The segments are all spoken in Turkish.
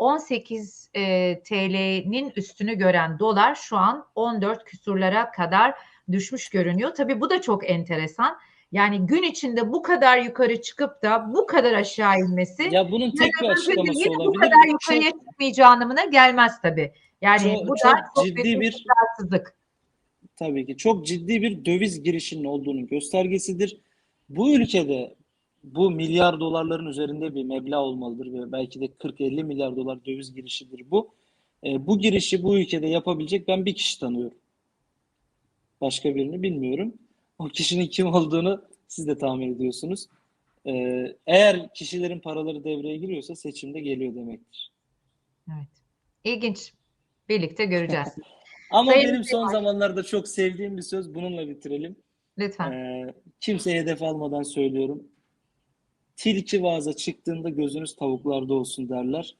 18 e, TL'nin üstünü gören dolar şu an 14 küsurlara kadar düşmüş görünüyor. Tabii bu da çok enteresan. Yani gün içinde bu kadar yukarı çıkıp da bu kadar aşağı inmesi Ya bunun tek bir açıklaması yine bu olabilir. kadar yukarıya çıkmayacağı anlamına gelmez tabii. Yani Çok- bu çok da çok ciddi bir- rahatsızlık. tabii ki çok ciddi bir döviz girişinin olduğunun göstergesidir. Bu ülkede bu milyar dolarların üzerinde bir meblağ olmalıdır ve belki de 40-50 milyar dolar döviz girişidir bu. E, bu girişi bu ülkede yapabilecek ben bir kişi tanıyorum. Başka birini bilmiyorum. O kişinin kim olduğunu siz de tahmin ediyorsunuz. E, eğer kişilerin paraları devreye giriyorsa seçimde geliyor demektir. Evet. İlginç. Birlikte göreceğiz. Ama Sayın benim son zamanlarda çok sevdiğim bir söz bununla bitirelim. Lütfen. Ee, kimseye hedef almadan söylüyorum. Tilki vaaza çıktığında gözünüz tavuklarda olsun derler.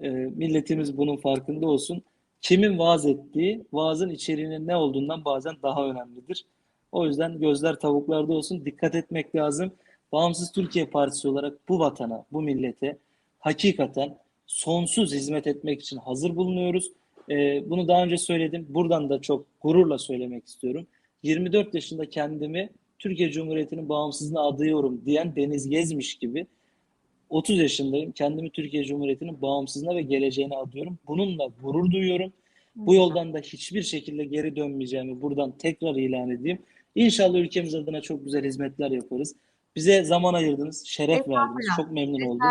Ee, milletimiz bunun farkında olsun. Kimin vaaz ettiği, vaazın içeriğinin ne olduğundan bazen daha önemlidir. O yüzden gözler tavuklarda olsun. Dikkat etmek lazım. Bağımsız Türkiye Partisi olarak bu vatana, bu millete hakikaten sonsuz hizmet etmek için hazır bulunuyoruz. Ee, bunu daha önce söyledim. Buradan da çok gururla söylemek istiyorum. 24 yaşında kendimi Türkiye Cumhuriyeti'nin bağımsızlığına adıyorum diyen Deniz Gezmiş gibi 30 yaşındayım. Kendimi Türkiye Cumhuriyeti'nin bağımsızlığına ve geleceğine adıyorum. Bununla gurur duyuyorum. Bu yoldan da hiçbir şekilde geri dönmeyeceğimi buradan tekrar ilan edeyim. İnşallah ülkemiz adına çok güzel hizmetler yaparız. Bize zaman ayırdınız, şeref verdiniz. Çok memnun oldum.